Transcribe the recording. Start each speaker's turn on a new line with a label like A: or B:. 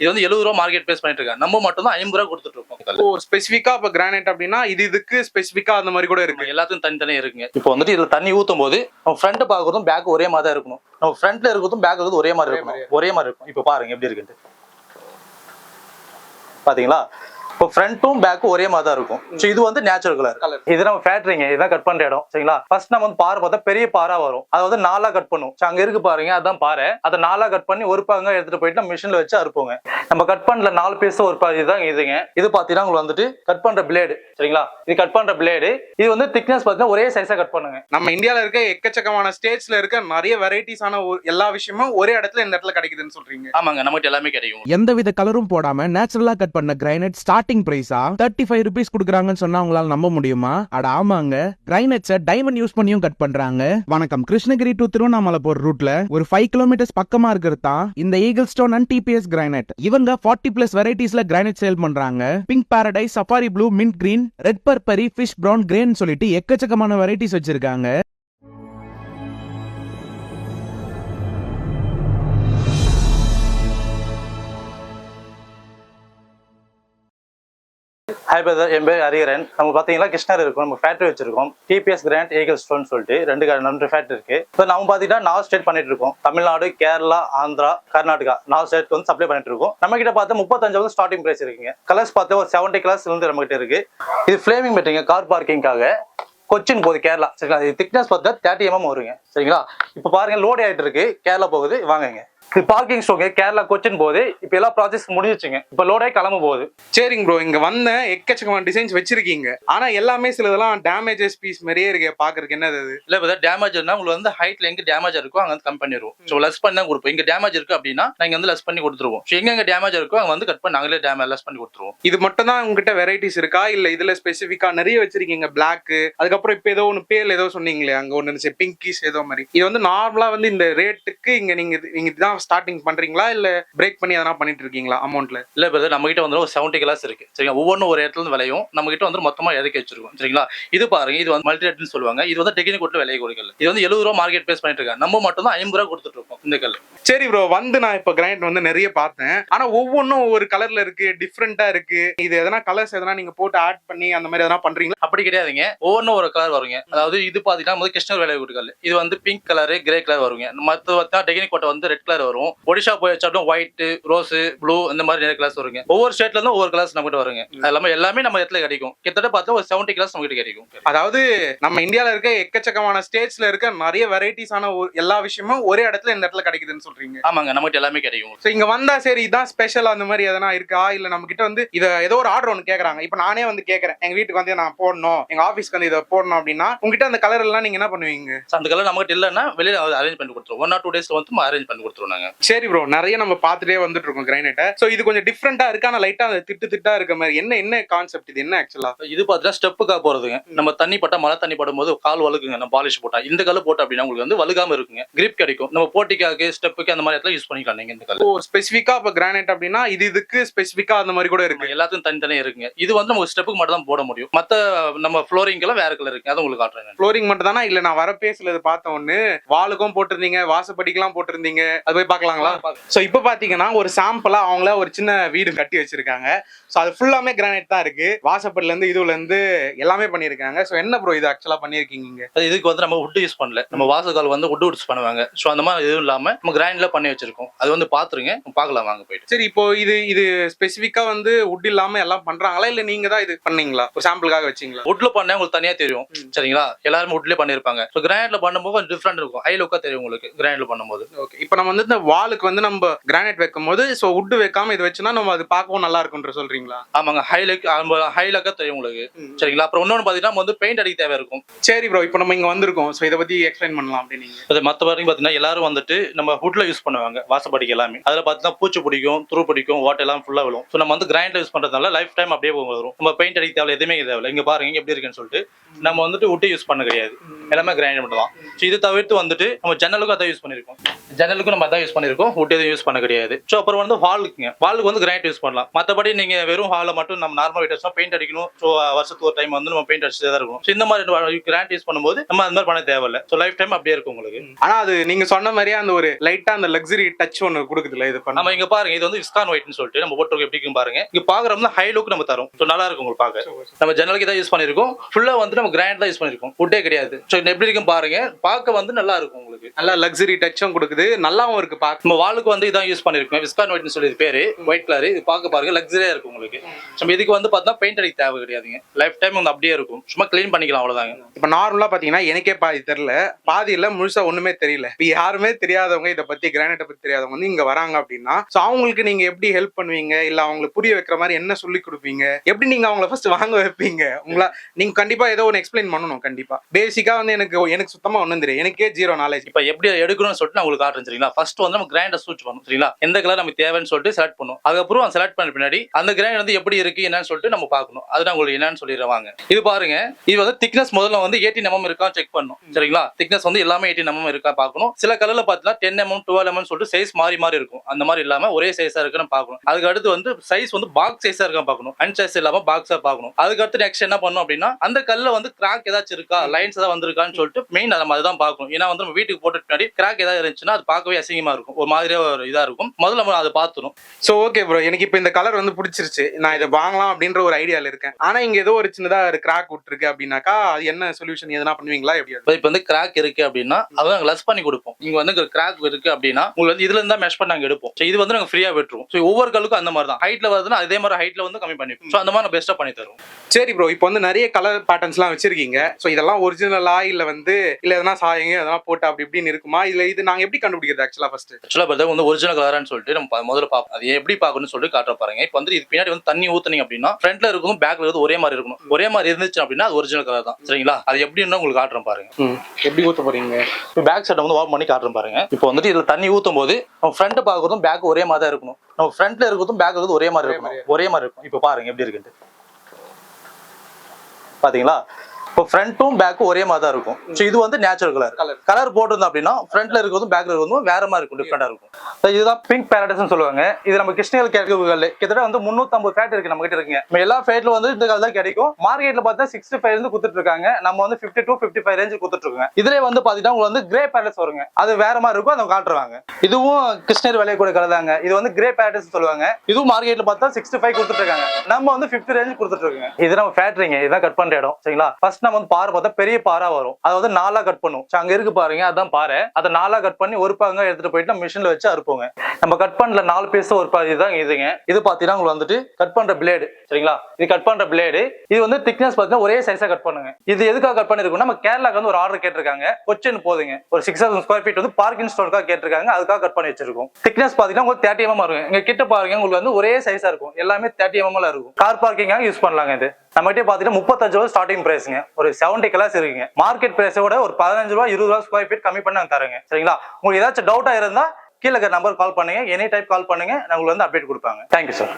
A: இது வந்து எழுபது ரூபா மார்க்கெட் பேஸ் பண்ணிட்டு இருக்காங்க நம்ம மட்டும் தான் ஐம்பது ரூபா கொடுத்துட்டு இருக்கோம்.
B: ஓ ஸ்பெசிஃபிக்கா இப்ப கிரானைட் அப்படின்னா இது இதுக்கு ஸ்பெசிஃபிக்கா அந்த மாதிரி கூட இருக்கு.
A: எல்லாத்துக்கும் தனித்தனியா இருக்குங்க. இப்போ வந்துட்டு இதுல தண்ணி ஊத்தும் போது நம்ம ஃப்ரண்ட் பார்க்கறதும் பேக் ஒரே மாதிரி தான் இருக்கணும். நம்ம ஃப்ரண்ட்ல இருக்கிறதும் பேக் இருக்கிறதும் ஒரே மாதிரி இருக்கணும். ஒரே மாதிரி இருக்கும். இப்போ பாருங்க எப்படி இருக்குன்ட்டு. பாத்தீங்களா? இப்போ ஃப்ரண்ட்டும் பேக்கும் ஒரே மாதிரி தான் இருக்கும். ஸோ இது வந்து நேச்சுரல் கலர். இது நம்ம ஃபேக்டரிங்க இதுதான் கட் பண்ற இடம். சரிங்களா? ஃபர்ஸ்ட் நம்ம வந்து பாறை பார்த்தா பெரிய பாரா வரும். அதை வந்து நாலா கட் பண்ணும். So, அங்க இருக்கு பாருங்க. அதான் பாறை. அதை நாலா கட் பண்ணி ஒரு பாங்க எடுத்துட்டு போயிட்டு மிஷின்ல வச்சு அறுப்போங்க. நம்ம கட் பண்ணல நாலு பீஸ் ஒரு இதுதான் இதுங்க. இது பாத்தீங்கன்னா உங்களுக்கு வந்துட்டு கட் பண்ற பிளேடு சரிங்களா? இது கட் பண்ற பிளேடு இது வந்து திக்னஸ் பாத்தீங்கன்னா ஒரே சைஸா கட் பண்ணுங்க.
B: நம்ம இந்தியால இருக்க எக்கச்சக்கமான ஸ்டேட்ஸ்ல இருக்க நிறைய வெரைட்டிஸான எல்லா விஷயமும் ஒரே இடத்துல இந்த இடத்துல கிடைக்குதுன்னு சொல்றீங்க.
A: ஆமாங்க நமக்கு எல்லாமே கிடைக்கும்.
C: எந்தவித கலரும் போடாம நேச்சுரலா கட் பண்ண கிரைனட் ஸ்டார்டிங் பிரைஸா தேர்ட்டி ஃபைவ் ருபீஸ் கொடுக்குறாங்கன்னு சொன்னா உங்களால நம்ப முடியுமா? அட ஆமாங்க. கிரைனட்ஸை டைமண்ட் யூஸ் பண்ணியும் கட் பண்றாங்க. வணக்கம். கிருஷ்ணகிரி டு திருவண்ணாமலை போற ரூட்ல ஒரு ஃபைவ் கிலோமீட்டர்ஸ் பக்கமா இருக்கிறது தான் இந்த eagle stone and DBS granite இவங்க ஃபார்ட்டி பிளஸ் வெரைட்டிஸ்ல கிரானைட் சேல் பண்றாங்க. Pink paradise safari blue mint green red burberry fish brown கிரேன்னு சொல்லிட்டு எக்கச்சக்கமான வெரைட்டிஸ் வச்சிருக்காங்க.
A: ஹாய் பிரதர் என் பேர் ஹரிஹரன். நம்ம பார்த்தீங்கன்னா கிருஷ்ணர் இருக்கும். நம்ம ஃபேக்ட்ரி வச்சிருக்கோம். டிபிஎஸ் கிராண்ட் ஏகல் ஸ்டோன் சொல்லிட்டு ரெண்டு ரெண்டு ஃபேக்ட்ரி இருக்கு. இப்போ நம்ம பார்த்தீங்கன்னா நாலு ஸ்டேட் பண்ணிட்டு இருக்கோம். தமிழ்நாடு கேரளா ஆந்திரா கர்நாடகா. நாலு ஸ்டேட் வந்து சப்ளை பண்ணிட்டு இருக்கோம். நம்ம கிட்ட பார்த்தா முப்பத்தஞ்சு வந்து ஸ்டார்டிங் பிரைஸ் இருக்குங்க. கலர்ஸ் பார்த்தா ஒரு செவன்ட்டி கலர்ஸ் வந்து நம்ம கிட்ட இருக்கு. இது ஃபிளேமிங் மெட்டீங்க கார் பார்க்கிங்காக கொச்சின் போகுது கேரளா. சரிங்களா? இது திக்னஸ் பார்த்தா தேர்ட்டி எம்எம் வருங்க. சரிங்களா? இப்போ பாருங்க லோடு ஆயிட்டு இருக்கு. கேரளா போகுது வாங்குங்க. பார்க்கிங் ஸ்டோங்க கேரளா கொச்சின் போகுது. இப்போ எல்லா ப்ராசஸ் முடிஞ்சிச்சுங்க இப்போ லோட் கிளம்ப போகுது.
B: சரிங்க ப்ரோ இங்க வந்த எக்கச்சக்கமான டிசைன்ஸ் வச்சிருக்கீங்க. ஆனா எல்லாமே சிலதெல்லாம் டேமேஜஸ் பீஸ் மாதிரியே இருக்கு. பாக்குறதுக்கு என்னது அது?
A: இல்ல இப்போ டேமேஜ் இருந்தா உங்களுக்கு வந்து ஹைட்ல எங்க டேமேஜ் இருக்கோ அங்க வந்து கம் பண்ணிடுவோம் ஸோ லெஸ் பண்ணி தான் கொடுப்போம். இங்க டேமேஜ் இருக்கு அப்படின்னா நாங்க வந்து லெஸ் பண்ணி கொடுத்துருவோம். ஸோ எங்க டேமேஜ் இருக்கோ அங்க வந்து கட் பண்ணி நாங்களே டேமேஜ் லெஸ் பண்ணி கொடுத்துருவோம்.
B: இது மட்டும் தான் உங்ககிட்ட வெரைட்டிஸ் இருக்கா? இல்ல இதுல ஸ்பெசிஃபிக்கா நிறைய வச்சிருக்கீங்க? பிளாக் அதுக்கப்புறம் இப்ப ஏதோ ஒன்னு பேர்ல ஏதோ சொன்னீங்களே அங்க ஒன்னு பிங்கிஸ் ஏதோ மாதிரி. இது வந்து நார்மலா வந்து இந்த ரேட்டுக்கு இங்க நீங்க இது- நீங்க இதுதான் ஸ்டார்டிங் பண்றீங்களா? இல்ல பிரேக் பண்ணி எதனா பண்ணிட்டு இருக்கீங்களா அமௌண்ட்ல
A: இல்ல இப்போ நம்ம கிட்ட வந்து ஒரு செவன்ட்டி கிளாஸ் இருக்கு. சரிங்களா? ஒவ்வொன்றும் ஒரு இடத்துல இருந்து விளையும். நம்ம கிட்ட வந்து மொத்தமா இறக்கி வச்சிருக்கோம்? சரிங்களா? இது பாருங்க இது வந்து மல்டி ரேட்னு சொல்லுவாங்க. இது வந்து டெக்னிக் கொடுத்து விலை கொடுக்கல இது வந்து எழுபது ரூபா மார்க்கெட் பேஸ் பண்ணிட்டு இருக்காங்க. நம்ம மட்டும் தான் ஐம்பது ரூபா கொடுத்துட்டு இருக்கோம் இந்த கல்
B: சரி ப்ரோ வந்து நான் இப்ப கிரைண்ட் வந்து நிறைய பார்த்தேன். ஆனா ஒவ்வொன்றும் ஒவ்வொரு கலர்ல இருக்கு டிஃப்ரெண்டா இருக்கு. இது எதனா கலர்ஸ் எதனா நீங்க போட்டு ஆட் பண்ணி அந்த மாதிரி எதனா பண்றீங்களா?
A: அப்படி கிடையாதுங்க. ஒவ்வொன்றும் ஒரு கலர் வருங்க. அதாவது இது பாத்தீங்கன்னா கிருஷ்ணர் வேலை கொடுக்கல இது வந்து பிங்க் கலர் கிரே கலர் வருங்க. மற்ற டெக்னிக் கோட்டை வந்து ரெட் கலர் வரும். ஒடிஷா போய் வச்சாலும் ஒயிட் ரோஸ் ப்ளூ இந்த மாதிரி நிறைய கலர்ஸ் வருங்க. ஒவ்வொரு ஸ்டேட்ல இருந்தும் ஒவ்வொரு கலர்ஸ் நம்ம கிட்ட வருங்க. அது எல்லாமே எல்லாமே நம்ம இடத்துல கிடைக்கும். கிட்டத்தட்ட பார்த்தா ஒரு செவன்ட்டி கிளாஸ் நம்ம கிட்ட கிடைக்கும்.
B: அதாவது நம்ம இந்தியால இருக்க எக்கச்சக்கமான ஸ்டேட்ஸ்ல இருக்க நிறைய வெரைட்டிஸான எல்லா விஷயமும் ஒரே இடத்துல இந்த இடத்துல கிடைக்குதுன்னு சொல்றீங்க.
A: ஆமாங்க நம்ம கிட்ட எல்லாமே கிடைக்கும்.
B: சோ இங்க வந்தா சரி இதான் ஸ்பெஷல் அந்த மாதிரி எதனா இருக்கா? இல்ல நம்ம கிட்ட வந்து இத ஏதோ ஒரு ஆர்டர் ஒன்னு கேக்குறாங்க. இப்ப நானே வந்து கேக்குறேன். எங்க வீட்டுக்கு வந்து நான் போடணும். எங்க ஆபீஸ்க்கு வந்து இதை போடணும் அப்படின்னா உங்ககிட்ட அந்த கலர் எல்லாம் நீங்க என்ன பண்ணுவீங்க?
A: அந்த கலர் நம்ம கிட்ட இல்லைன்னா வெளியில அரேஞ்ச் பண்ணி கொடுத்துருவோம். ஒன் ஆர் டூ டேஸ்ல வந்து அரேஞ்ச் பண்ணி கொடுத்துருவோம் நாங்க
B: சரி ப்ரோ நிறைய நம்ம பார்த்துட்டே வந்துட்டு இருக்கோம் கிரைனட்டை. சோ இது கொஞ்சம் டிஃப்ரெண்டா இருக்கு? ஆனா லைட்டா அந்த திட்டு திட்டா இருக்க மாதிரி? என்ன என்ன கான்செப்ட் இது? என்ன ஆக்சுவலா
A: இது பார்த்தீங்கன்னா ஸ்டெப்புக்காக போறதுங்க. நம்ம தண்ணி பட்டா மழை தண்ணி படும்போது கால் வழுக்குங்க. நம்ம பாலிஷ் போட்டா. இந்த கல் போட்டா அப்படின்னா உங்களுக்கு வந்து வழுகாம இருக்குங்க. கிரிப் கிடைக்கும். நம்ம போட்டிக்காக ஸ்டெப்புக்கு அந்த மாதிரி இடத்துல யூஸ் பண்ணிக்கலாம். நீங்க இந்த கல்
B: ஓ ஸ்பெசிஃபிக்கா இப்ப கிரானைட் அப்படின்னா இது இதுக்கு ஸ்பெசிஃபிக்கா அந்த மாதிரி கூட இருக்கு.
A: எல்லாத்துக்கும் தனித்தனியா இருக்குங்க. இது வந்து நம்ம ஸ்டெப்புக்கு மட்டும் தான் போட முடியும். மத்த நம்ம ஃப்ளோரிங்கெல்லாம் வேற கலர் இருக்கு. அதை உங்களுக்கு காட்டுறேன்
B: ஃப்ளோரிங் மட்டும் தானா இல்ல நான் வர பேசல இது பார்த்த ஒண்ணு வாலுக்கும் போட்டிருந்தீங்க வாசப்படிக்கெல்லாம் போட்டிருந்தீங்க. அது போய் பார்க்கலாங்களா? சோ இப்போ பாத்தீங்கன்னா ஒரு சாம்பிளா அவங்கள ஒரு சின்ன வீடு கட்டி வச்சிருக்காங்க. சோ அது ஃபுல்லாமே கிரானைட் தான் இருக்கு. வாசப்படில இருந்து இதுல இருந்து எல்லாமே பண்ணிருக்காங்க சோ என்ன ப்ரோ இது ஆக்சுவலா பண்ணிருக்கீங்க இங்க?
A: அது இதுக்கு வந்து நம்ம வுட் யூஸ் பண்ணல. நம்ம வாசகால் வந்து வுட் யூஸ் பண்ணுவாங்க. ஸோ அந்த மாதிரி எதுவும் இல்லாம நம்ம கிரைண்ட்ல பண்ணி வச்சிருக்கோம். அது வந்து பாத்துருங்க. பார்க்கலாம் வாங்க போயிட்டு.
B: சரி இப்போ இது இது ஸ்பெசிஃபிக்கா வந்து உட் இல்லாம எல்லாம் பண்றாங்களா? இல்ல நீங்க தான் இது பண்ணீங்களா? ஒரு சாம்பிளுக்காக வச்சீங்களா?
A: வுட்ல பண்ணா உங்களுக்கு தனியா தெரியும். சரிங்களா? எல்லாரும் வுட்லயே பண்ணிருப்பாங்க ஸோ கிரைண்ட்ல பண்ணும்போது கொஞ்சம் டிஃப்ரெண்ட் இருக்கும். ஐ லுக்கா தெரியும் உங்களுக்கு கிரைண்ட்ல பண்ணும்போது.
B: ஓகே இப்போ நம்ம வந்து வாலுக்கு வந்து நம்ம கிரானைட் வைக்கும் போது ஸோ உட் வைக்காம இது வச்சுனா நம்ம அது பார்க்கவும் நல்லா இருக்கும்ன்ற சொல்றீங்களா?
A: ஆமாங்க ஹைலக் ஹைலக்கா தெரியும் உங்களுக்கு. சரிங்களா? அப்புறம் இன்னொன்று பார்த்தீங்கன்னா நம்ம வந்து பெயிண்ட் அடிக்க தேவை இருக்கும்
B: சரி ப்ரோ இப்போ நம்ம இங்க வந்திருக்கோம். ஸோ இதை பத்தி எக்ஸ்பிளைன் பண்ணலாம் அப்படின்னு
A: அது மற்ற வரைக்கும் பார்த்தீங்கன்னா எல்லாரும் வந்துட்டு நம்ம வுட்ல யூஸ் பண்ணுவாங்க வாசப்படிக்கு எல்லாமே. அதில் பார்த்தீங்கன்னா பூச்சி பிடிக்கும் துரு பிடிக்கும் வாட்டர் எல்லாம் ஃபுல்லாக விழும். ஸோ நம்ம வந்து கிரைண்ட்ல யூஸ் பண்றதுனால லைஃப் டைம் அப்படியே வரும். நம்ம பெயிண்ட் அடிக்க தேவை எதுவுமே தேவை இங்க பாருங்க இங்க எப்படி இருக்குன்னு சொல்லிட்டு. நம்ம வந்துட்டு வுட்டு யூஸ் பண்ண கிடையாது. எல்லாமே கிரைண்ட் மட்டும் தான் ஸோ இது தவிர்த்து வந்துட்டு நம்ம ஜன்னலுக்கும் அதான் யூஸ் பண்ணிருக்கோம் ஜன்னலுக்கும் நம்ம அதான் யூஸ் பண்ணிருக்கோம். Wood எதுவும் யூஸ் பண்ண கிடையாது. ஸோ அப்புறம் வந்து வாலுக்குங்க வாலுக்கு வந்து கிரானைட் யூஸ் பண்ணலாம். மற்றபடி நீங்க வெறும் ஹாலை மட்டும் நம்ம நார்மல் வீட்டர்ஸ்னா பெயிண்ட் அடிக்கணும். ஸோ வருஷத்துக்கு ஒரு டைம் வந்து நம்ம பெயிண்ட் அடிச்சுட்டே தான் இருக்கும் ஸோ இந்த மாதிரி கிரானைட் யூஸ் பண்ணும்போது நம்ம அந்த மாதிரி பண்ண தேவையில்ல. ஸோ லைஃப் டைம் அப்படியே இருக்கும் உங்களுக்கு.
B: ஆனா அது நீங்க சொன்ன மாதிரியே அந்த ஒரு லைட்டா அந்த லக்ஸரி டச் ஒன்னு கொடுக்குதுல இது பண்ண.
A: நம்ம இங்க பாருங்க. இது வந்து விஸ்கான் ஒயிட்னு சொல்லிட்டு நம்ம போட்டு எப்படி பாருங்க. இங்க பாக்குறோம்னா ஹை லுக் நம்ம தரும். ஸோ நல்லா இருக்கும் உங்களுக்கு பார்க்க நம்ம ஜன்னலுக்கு தான் யூஸ் பண்ணிருக்கோம். ஃபுல்லா வந்து நம்ம கிராண்ட் தான் யூஸ் பண்ணிருக்கோம். ஃபுட்டே கிடையாது. ஸோ எப்படி இருக்கும் பாருங்க. பார்க்க வந்து நல்லா இருக்கும் உங்களுக்கு.
B: நல்லா லக்ஸரி டச்சும் கொடுக்குது. நல்லாவும் இருக்கு பாக்க
A: நம்ம வாலுக்கு வந்து இதான் யூஸ் பண்ணிருக்கோம். விஸ்கான் ஒயிட்னு சொல்லி இது பேரு. ஒயிட் கலர் இது பார்க்க பாருங்க லக்ஸரியா இருக்கும் உங்களுக்கு. நம்ம இதுக்கு வந்து பார்த்தா பெயிண்ட் அடிக்க தேவை கிடையாதுங்க. லைஃப் டைம் வந்து அப்படியே இருக்கும். சும்மா க்ளீன் பண்ணிக்கலாம் அவ்வளவுதாங்க.
B: இப்ப நார்மலா பாத்தீங்கன்னா எனக்கே பாதி தெரியல. பாதியில முழுசா ஒண்ணுமே தெரியல. இப்ப யாருமே தெரியாதவங்க இத பத்தி கிரானைட்டை பத்தி தெரியாதவங்க வந்து இங்க வராங்க அப்படின்னா சோ அவங்களுக்கு நீங்க எப்படி ஹெல்ப் பண்ணுவீங்க? இல்ல அவங்களுக்கு புரிய வைக்கிற மாதிரி என்ன சொல்லி கொடுப்பீங்க? எப்படி நீங்க அவங்கள ஃபர்ஸ்ட் வாங்க வைப்பீங்க? உங்களா நீங்க கண்டிப்பா ஏதோ ஒன்று எக்ஸ்பிளைன் பண்ணணும் கண்டிப்பா. பேசிக்கா வந்து எனக்கு எனக்கு சுத்தமா ஒண்ணும் தெரியும் எனக்கே ஜீரோ நாலேஜ்
A: இப்போ எப்படி எடுக்கணும்னு சொல்லிட்டு நான் உங்களுக்கு காட்டுறேன் சரிங்களா? ஃபர்ஸ்ட் வந்து நம்ம கிரைண்டர் சூஸ் பண்ணும் சரிங்களா? எந்த கலர் நமக்கு தேவைன்னு சொல்லிட்டு செலக்ட் பண்ணும் அதுக்கப்புறம் செலக்ட் பண்ண பின்னாடி அந்த கிரைண்ட் வந்து எப்படி இருக்கு என்னன்னு சொல்லிட்டு நம்ம பார்க்கணும். அது நான் உங்களுக்கு என்னன்னு சொல்லிடுவாங்க இது பாருங்க. இது வந்து திக்னஸ் முதல்ல வந்து எயிட்டி எம்எம் இருக்கா செக் பண்ணும் சரிங்களா? திக்னஸ் வந்து எல்லாமே எயிட்டி எம்எம் இருக்கா பார்க்கணும். சில கலர்ல பார்த்தீங்கன்னா டென் எம்எம் டுவெல் எம்எம் சொல்லிட்டு சைஸ் மாறி மாறி இருக்கும். அந்த மாதிரி இல்லாம ஒரே சைஸா இருக்குன்னு பார்க்கணும். அதுக்கு அடுத்து வந்து சைஸ் வந்து பாக்ஸ் சைஸா இருக்கா பார்க்கணும். அன் சைஸ் இல்லாம பாக்ஸா பார்க்கணும். அதுக்கு அடுத்து நெக்ஸ்ட் என்ன பண்ணணும் அப்படின்னா அந்த கல்ல வந்து கிராக் ஏதாச்சும் இருக்கா? லைன்ஸ் ஏதாவது வந்திருக்கான்னு சொல்லிட்டு மெயின் நம்ம அதுதான் பார்க்கணும். ஏன்னா வந்து நம்ம வீட்டுக்கு போட்டு பின்னாடி கிராக் ஏதாவது இருந்துச்சுன்னா அது பார்க்கவே அசிங்கமா இருக்கும். ஒரு மாதிரியா ஒரு இதா இருக்கும். முதல்ல நம்ம அதை பார்த்துணும்.
B: சோ ஓகே ப்ரோ எனக்கு இப்போ இந்த கலர் வந்து பிடிச்சிருச்சு. நான் இதை வாங்கலாம் அப்படின்ற ஒரு ஐடியால இருக்கேன். ஆனா இங்க ஏதோ ஒரு சின்னதா ஒரு கிராக் விட்டுருக்கு அப்படின்னாக்கா அது என்ன சொல்யூஷன் எதனா பண்ணுவீங்களா? எப்படி?
A: இப்போ வந்து கிராக் இருக்கு அப்படின்னா அதை நாங்கள் லெஸ் பண்ணி கொடுப்போம். இங்க வந்து கிராக் இருக்கு அப்படின்னா உங்களுக்கு வந்து இதுல இருந்தா மெஷ் பண்ணி நாங்க எடுப்போம். ஸோ இது வந்து நாங்க ஃப்ரீயா விட்டுருவோம். ஸோ ஒவ்வொரு கல்லுக்கும் அந்த மாதிரி தான். ஹைட்ல வருதுன்னா அதே மாதிரி ஹைட்ல வந்து கம்மி பண்ணி ஸோ அந்த மாதிரி பெஸ்ட்டாக பண்ணி தருவோம்.
B: சரி ப்ரோ இப்போ வந்து நிறைய கலர் பேட்டர்ன்ஸ்லாம் வச்சிருக்கீங்க. ஸோ இதெல்லாம் ஒரிஜினலா இல்ல வந்து இல்ல எதனா சாயங்க எதனா போட்டு அப்படி இப்படின்னு இருக்குமா? இல்ல இது நாங்க எப்படி கண்டுபிடிக்கிறது ஆக்சுவலா ஃபர்ஸ்ட்
A: ஆக்சுவலாக பார்த்தா வந்து ஒரிஜினல் கலரான்னு சொல்லிட்டு நம்ம முதல்ல பார்ப்போம் அது எப்படி பார்க்கணும்னு சொல்லிட்டு காட்டுற பாருங்க. இப்போ வந்து இது பின்னாடி வந்து தண்ணி ஊத்துனீங்க அப்படின்னா ஃப்ரண்ட்ல இருக்கும் பேக்ல இருந்து ஒரே மாதிரி இருக்கணும். ஒரே மாதிரி இருந்துச்சு அப்படின்னா அது ஒரிஜினல் கலர் தான். சரிங்களா? அது எப்படின்னு உங்களுக்கு காட்டுறேன் பாருங்க.
B: எப்படி ஊத்த போறீங்க?
A: இப்போ பேக் சைடை வந்து ஓப்பன் பண்ணி காட்டுறேன் பாருங்க. இப்போ வந்துட்டு இதுல தண்ணி ஊத்தும் போது நம்ம ஃப்ரண்ட் பார்க்கறதும் பேக் ஒரே மாதிரி தான் இருக்கணும். நம்ம ஃப்ரண்ட்ல இருக்கிறதும் பேக் இருக்கிறது ஒரே மாதிரி இருக்கணும். ஒரே மாதிரி இருக்கும் இப்போ பாருங்க எப்படி இருக்குன்ட்டு. பாத்தீங்களா? இப்போ ஃப்ரண்ட்டும் பேக்கும் ஒரே மாதிரி தான் இருக்கும். ஸோ இது வந்து நேச்சுரல் கலர்
B: Colour.
A: கலர் போட்டிருந்தோம் அப்படின்னா ஃப்ரண்ட்ல இருக்கிறதும் பேக்ல இருக்கிறதும் வேற மாதிரி இருக்கும் டிஃப்ரெண்டா இருக்கும். இதுதான் பிங்க் பேரடைஸ்னு சொல்லுவாங்க. இது நம்ம கிருஷ்ணகிரி கிடைக்கல் கிட்டத்தட்ட வந்து முந்நூற்றம்பது ஃபேட் இருக்கு நம்ம கிட்ட இருக்குங்க. நம்ம எல்லா ஃபேட்ல வந்து இந்த கலர் தான் கிடைக்கும். மார்க்கெட்ல பார்த்தா சிக்ஸ்டி ஃபைவ் இருந்து கொடுத்துட்டு இருக்காங்க. நம்ம வந்து fifty two fifty five range கொடுத்துட்டு இருக்கோங்க. இதுல வந்து பாத்தீங்கன்னா உங்களுக்கு வந்து கிரே பேரடைஸ் வருங்க. அது வேற மாதிரி இருக்கும் அதை காட்டுறாங்க இதுவும் கிருஷ்ணகிரி விளையக்கூடிய கலர் தாங்க இது வந்து கிரே பேரடைஸ் சொல்லுவாங்க. இதுவும் மார்க்கெட்ல பார்த்தா சிக்ஸ்டி ஃபைவ் கொடுத்துட்டு இருக்காங்க. நம்ம வந்து ஃபிஃப்டி ரேஞ்சு கொடுத்துட்டு இருக்கோங்க. இது நம்ம ஃபேக்டரிங்க இதுதான் கட் பண்ற இடம். சரிங்களா? ஃபர்ஸ்ட் நம்ம வந்து பாறை பார்த்தா பெரிய பாரா வரும். அதை வந்து நாலா கட் பண்ணும். அங்க இருக்கு பாருங்க அதான் பாறை. அதை நாலா கட் பண்ணி ஒரு பாங்க எடுத்துட்டு போயிட்டு நம்ம மிஷின்ல வச்சு அறுப்போங்க. நம்ம கட் பண்ணல நாலு பீஸ் ஒரு பாதி இதுதான் இதுங்க. இது பாத்தீங்கன்னா உங்களுக்கு வந்துட்டு கட் பண்ற பிளேடு சரிங்களா? இது கட் பண்ற பிளேடு இது வந்து திக்னஸ் பாத்தீங்கன்னா ஒரே சைஸா கட் பண்ணுங்க. இது எதுக்காக கட் பண்ணிருக்கோம் நம்ம கேரளாக்கு வந்து ஒரு ஆர்டர் கேட்டிருக்காங்க. கொச்சின் போதுங்க. ஒரு சிக்ஸ் தௌசண்ட் ஸ்கொயர் ஃபீட் வந்து பார்க்கிங் ஸ்டோருக்காக கேட்டிருக்காங்க. அதுக்காக கட் பண்ணி வச்சிருக்கோம். திக்னஸ் பாத்தீங்கன்னா உங்களுக்கு தேர்ட்டி எம்எம் இருக்கும். இங்க கிட்ட பாருங்க உங்களுக்கு வந்து ஒரே சைஸா இருக்கும். எல்லாமே தேர்ட்டி எம்எம்ல இருக்கும். கார் பார்க்கிங்காக யூஸ் பண்ணலாங்க இது. நம்ம பார்த்தீங்கன்னா முப்பத்தஞ்சு ரூபா ஸ்டார்டிங் பிரைஸுங்க ஒரு செவன்டி கிளாஸ் இருக்குங்க. மார்க்கெட் பிரைஸோட ஒரு பதினஞ்சு ரூபா இருபது ரூபா ஸ்கொயர் ஃபீட் கம்மி பண்ணி நாங்கள் தரேங்க சரிங்களா? உங்களுக்கு ஏதாச்சும் டவுட்டா இருந்தா கீழே நம்பர் கால் பண்ணுங்க. எனி டைப் கால் பண்ணுங்க. நான் உங்களுக்கு வந்து அப்டேட் கொடுப்பாங்க. Thank you sir